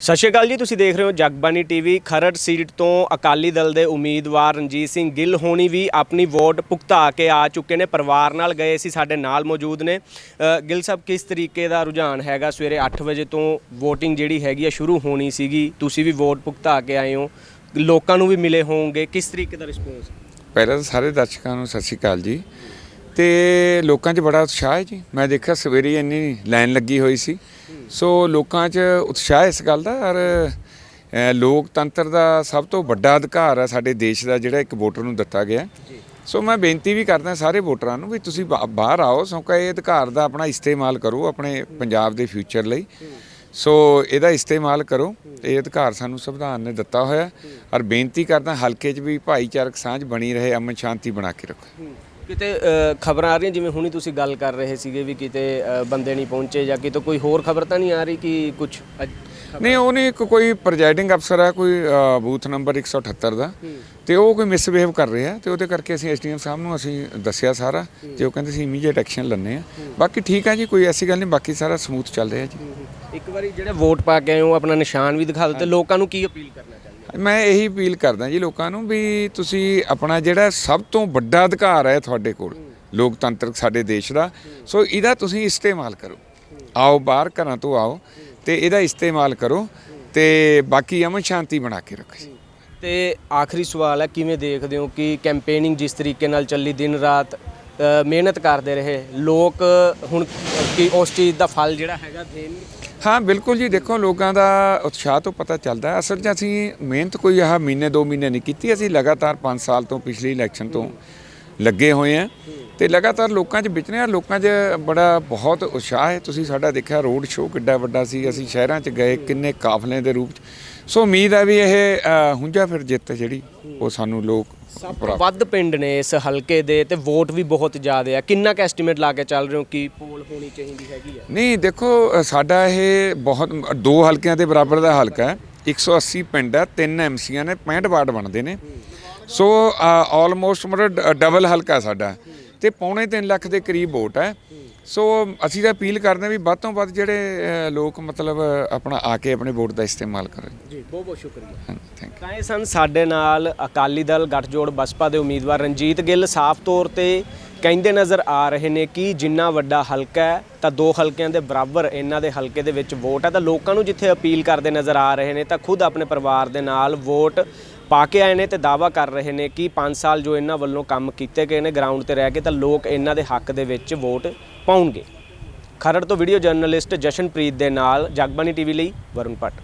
ਸਤਿ ਸ਼੍ਰੀ ਅਕਾਲ ਜੀ, ਤੁਸੀਂ ਦੇਖ ਰਹੇ ਹੋ ਜਗਬਾਨੀ ਟੀਵੀ। ਖਰੜ ਸੀਟ ਤੋਂ ਅਕਾਲੀ ਦਲ ਦੇ ਉਮੀਦਵਾਰ ਰਣਜੀਤ ਸਿੰਘ ਗਿੱਲ ਹੋਣੀ ਵੀ ਆਪਣੀ ਵੋਟ ਭੁਗਤਾ ਕੇ ਆ ਚੁੱਕੇ ਨੇ, ਪਰਿਵਾਰ ਨਾਲ ਗਏ ਸੀ, ਸਾਡੇ ਨਾਲ ਮੌਜੂਦ ਨੇ। ਗਿੱਲ ਸਾਹਿਬ, ਕਿਸ ਤਰੀਕੇ ਦਾ ਰੁਝਾਨ ਹੈਗਾ? ਸਵੇਰੇ 8 ਵਜੇ ਤੋਂ VOTING ਜਿਹੜੀ ਹੈਗੀ ਆ, ਸ਼ੁਰੂ ਹੋਣੀ ਸੀਗੀ। ਤੁਸੀਂ ਵੀ ਵੋਟ ਭੁਗਤਾ ਕੇ ਆਏ ਹੋ। ਲੋਕਾਂ ਨੂੰ ਵੀ ਮਿਲੇ ਹੋਵੋਗੇ। ਕਿਸ ਤਰੀਕੇ ਦਾ ਰਿਸਪੌਂਸ? ਪਹਿਲਾਂ ਤਾਂ ਸਾਰੇ ਦਰਸ਼ਕਾਂ ਨੂੰ ਸਤਿ ਸ਼੍ਰੀ ਅਕਾਲ ਜੀ। ਤੇ ਲੋਕਾਂ 'ਚ ਬੜਾ ਉਤਸ਼ਾਹ ਹੈ ਜੀ। ਮੈਂ ਦੇਖਿਆ ਸਵੇਰੇ ਹੀ ਇੰਨੀ ਲਾਈਨ ਲੱਗੀ ਹੋਈ ਸੀ। ਸੋ ਲੋਕਾਂ 'ਚ ਉਤਸ਼ਾਹ ਇਸ ਗੱਲ ਦਾ ਔਰ ਲੋਕਤੰਤਰ ਦਾ ਸਭ ਤੋਂ ਵੱਡਾ ਅਧਿਕਾਰ ਹੈ ਸਾਡੇ ਦੇਸ਼ ਦਾ ਜਿਹੜਾ ਇੱਕ ਵੋਟਰ ਨੂੰ ਦਿੱਤਾ ਗਿਆ। ਸੋ ਮੈਂ ਬੇਨਤੀ ਵੀ ਕਰਦਾ ਸਾਰੇ ਵੋਟਰਾਂ ਨੂੰ ਵੀ ਤੁਸੀਂ ਬਾਹਰ ਆਓ ਸੌਂਕਾ ਇਹ ਅਧਿਕਾਰ ਦਾ ਆਪਣਾ ਇਸਤੇਮਾਲ ਕਰੋ ਆਪਣੇ ਪੰਜਾਬ ਦੇ ਫਿਊਚਰ ਲਈ। ਸੋ ਇਹਦਾ ਇਸਤੇਮਾਲ ਕਰੋ। ਇਹ ਅਧਿਕਾਰ ਸਾਨੂੰ ਸੰਵਿਧਾਨ ਨੇ ਦਿੱਤਾ ਹੋਇਆ। ਔਰ ਬੇਨਤੀ ਕਰਦਾ ਹਲਕੇ 'ਚ ਵੀ ਭਾਈਚਾਰਕ ਸਾਂਝ ਬਣੀ ਰਹੇ ਅਮਨ ਸ਼ਾਂਤੀ ਬਣਾ ਕੇ ਰੱਖੋ। ਕਿਤੇ ਖਬਰਾਂ ਆ ਰਹੀਆਂ? ਜਿਵੇਂ ਹੁਣੀ ਤੁਸੀਂ ਗੱਲ ਕਰ ਰਹੇ ਸੀਗੇ ਵੀ ਕਿਤੇ ਬੰਦੇ ਨਹੀਂ ਪਹੁੰਚੇ ਜਾਂ ਕਿਤੇ ਕੋਈ ਹੋਰ ਖਬਰ ਤਾਂ ਨਹੀਂ ਆ ਰਹੀ ਕਿ ਕੁਝ ਨਹੀਂ ਉਹਨੇ ਇੱਕ ਕੋਈ ਪ੍ਰੈਜ਼ਾਈਡਿੰਗ ਅਫਸਰ ਹੈ ਕੋਈ ਬੂਥ ਨੰਬਰ 178 ਦਾ। ਤੇ ਉਹ ਕੋਈ ਮਿਸਬਿਹੇਵ ਕਰ ਰਿਹਾ ਤੇ ਉਹਦੇ ਕਰਕੇ ਅਸੀਂ ਐਸਡੀਐਮ ਸਾਹਿਬ ਨੂੰ ਅਸੀਂ ਦੱਸਿਆ ਸਾਰਾ ਤੇ ਉਹ ਕਹਿੰਦੇ ਸੀ ਇਮੀਡੀਏਟ ਐਕਸ਼ਨ ਲੈਣੇ ਆ ਬਾਕੀ ਠੀਕ ਹੈ ਜੀ ਕੋਈ ਐਸੀ ਗੱਲ ਨਹੀਂ ਬਾਕੀ ਸਾਰਾ ਸਮੂਥ ਚੱਲ ਰਿਹਾ ਜੀ। ਇੱਕ ਵਾਰੀ ਜਿਹੜੇ ਵੋਟ ਪਾ ਕੇ ਆਏ ਹੋ ਆਪਣਾ ਨਿਸ਼ਾਨ ਵੀ ਦਿਖਾ ਦਿਓ ਤੇ ਲੋਕਾਂ ਨੂੰ ਕੀ ਅਪੀਲ ਕਰਨਾ ਮੈਂ ਇਹੀ ਅਪੀਲ ਕਰਦਾ ਜੀ ਲੋਕਾਂ ਨੂੰ ਵੀ ਤੁਸੀਂ ਆਪਣਾ ਜਿਹੜਾ ਸਭ ਤੋਂ ਵੱਡਾ ਅਧਿਕਾਰ ਹੈ ਤੁਹਾਡੇ ਕੋਲ, ਲੋਕਤੰਤਰ ਸਾਡੇ ਦੇਸ਼ ਦਾ, ਸੋ ਇਹਦਾ ਤੁਸੀਂ ਇਸਤੇਮਾਲ ਕਰੋ। ਆਓ ਬਾਹਰ ਘਰਾਂ ਤੋਂ ਆਓ ਤੇ ਇਹਦਾ ਇਸਤੇਮਾਲ ਕਰੋ ਤੇ ਬਾਕੀ ਅਮਨ ਸ਼ਾਂਤੀ ਬਣਾ ਕੇ ਰੱਖੋ ਜੀ। ਤੇ ਆਖਰੀ ਸਵਾਲ ਹੈ, ਕਿਵੇਂ ਦੇਖਦੇ ਹੋ ਕਿ ਕੈਂਪੇਨਿੰਗ ਜਿਸ ਤਰੀਕੇ ਨਾਲ ਚੱਲੀ ਦਿਨ ਰਾਤ ਮਿਹਨਤ ਕਰਦੇ ਰਹੇ। ਲੋਕ ਹੁਣ ਕੀ ਉਸ ਚੀਜ਼ ਦਾ ਫਲ ਜਿਹੜਾ ਹੈਗਾ ਦੇਣ ਹਾਂ ਬਿਲਕੁਲ ਜੀ। ਦੇਖੋ ਲੋਕਾਂ ਦਾ ਉਤਸ਼ਾਹ ਤੋਂ ਪਤਾ ਚੱਲਦਾ ਅਸਲ 'ਚ ਅਸੀਂ ਮਿਹਨਤ ਕੋਈ ਆਹ ਮਹੀਨੇ ਦੋ ਮਹੀਨੇ ਨਹੀਂ ਕੀਤੀ। ਅਸੀਂ ਲਗਾਤਾਰ 5 ਸਾਲ ਤੋਂ ਪਿਛਲੀ ਇਲੈਕਸ਼ਨ ਤੋਂ ਲੱਗੇ ਹੋਏ ਆ ਤੇ ਲਗਾਤਾਰ ਲੋਕਾਂ 'ਚ ਵਿਚਨੇ ਆ ਲੋਕਾਂ 'ਚ ਬੜਾ ਬਹੁਤ ਉਤਸ਼ਾਹ ਹੈ। ਤੁਸੀਂ ਸਾਡਾ ਦੇਖਿਆ ਰੋਡ ਸ਼ੋਅ ਕਿੱਡਾ ਵੱਡਾ ਸੀ। ਅਸੀਂ ਸ਼ਹਿਰਾਂ 'ਚ ਗਏ ਕਿੰਨੇ ਕਾਫਲੇ ਦੇ ਰੂਪ 'ਚ। ਸੋ ਉਮੀਦ ਹੈ ਵੀ ਇਹ ਹੁੰਜਾ ਫਿਰ ਜਿੱਤ ਜਿਹੜੀ ਉਹ ਸਾਨੂੰ ਲੋਕ ਸਭ ਤੋਂ ਵੱਧ ਪਿੰਡ ਨੇ ਇਸ ਹਲਕੇ ਦੇ ਤੇ ਵੋਟ ਵੀ ਬਹੁਤ ਜ਼ਿਆਦਾ ਆ। ਕਿੰਨਾ ਕੁ ਐਸਟੀਮੇਟ ਲਾ ਕੇ ਚੱਲ ਰਹੇ ਹੋ ਕਿ ਪੋਲ ਹੋਣੀ ਚਾਹੀਦੀ ਹੈਗੀ ਆ? ਨਹੀਂ ਦੇਖੋ ਸਾਡਾ ਇਹ ਬਹੁਤ ਦੋ ਹਲਕਿਆਂ ਦੇ ਬਰਾਬਰ ਦਾ ਹਲਕਾ ਹੈ। 180 ਪਿੰਡ ਹੈ ਤਿੰਨ ਐਮਸੀਆਂ ਨੇ 65 ਵਾਰਡ ਬਣਦੇ ਨੇ। ਸੋ ਆਲਮੋਸਟ ਮਤਲਬ ਡਬਲ ਹਲਕਾ ਸਾਡਾ। ਤੇ ਪੌਣੇ 3 ਲੱਖ ਦੇ ਕਰੀਬ ਵੋਟ ਹੈ। ਸੋ ਅਸੀਂ ਤਾਂ ਅਪੀਲ ਕਰਦੇ ਹਾਂ ਵੀ ਵੱਧ ਤੋਂ ਵੱਧ ਜਿਹੜੇ ਲੋਕ ਮਤਲਬ ਆਪਣਾ ਆ ਕੇ ਆਪਣੇ ਵੋਟ ਦਾ ਇਸਤੇਮਾਲ ਕਰਨ। ਜੀ ਬਹੁਤ ਬਹੁਤ ਸ਼ੁਕਰੀਆ। ਥੈਂਕ ਤਾਂ ਇਹ ਸਨ ਸਾਡੇ ਨਾਲ ਅਕਾਲੀ ਦਲ ਗੱਠਜੋੜ ਬਸਪਾ ਦੇ ਉਮੀਦਵਾਰ ਰਣਜੀਤ ਗਿੱਲ। ਸਾਫ਼ ਤੌਰ ਤੇ ਕਹਿੰਦੇ ਨਜ਼ਰ ਆ ਰਹੇ ਨੇ ਕਿ ਜਿੰਨਾ ਵੱਡਾ ਹਲਕਾ ਹੈ ਤਾਂ ਦੋ ਹਲਕਿਆਂ ਦੇ ਬਰਾਬਰ ਇਹਨਾਂ ਦੇ ਹਲਕੇ ਦੇ ਵਿੱਚ ਵੋਟ ਹੈ। ਤਾਂ ਲੋਕਾਂ ਨੂੰ ਜਿੱਥੇ ਅਪੀਲ ਕਰਦੇ ਨਜ਼ਰ ਆ ਰਹੇ ਨੇ ਤਾਂ ਖੁਦ ਆਪਣੇ ਪਰਿਵਾਰ ਦੇ ਨਾਲ ਵੋਟ ਪਾ ਕੇ ਆਏ ਨੇ ਤੇ ਦਾਵਾ ਕਰ ਰਹੇ ਨੇ ਕਿ 5 ਸਾਲ ਜੋ ਇਹਨਾਂ ਵੱਲੋਂ ਕੰਮ ਕੀਤੇ ਗਏ ਨੇ ਗਰਾਊਂਡ ਤੇ ਰਹਿ ਕੇ ਤਾਂ ਲੋਕ ਇਹਨਾਂ ਦੇ ਹੱਕ ਦੇ ਵਿੱਚ ਵੋਟ ਪਾਉਣਗੇ। ਖਰੜ ਤੋਂ ਵੀਡੀਓ ਜਰਨਲਿਸਟ ਜਸ਼ਨਪ੍ਰੀਤ ਦੇ ਨਾਲ ਜਗਬਾਨੀ ਟੀਵੀ ਲਈ ਵਰੁਣ ਭੱਟ।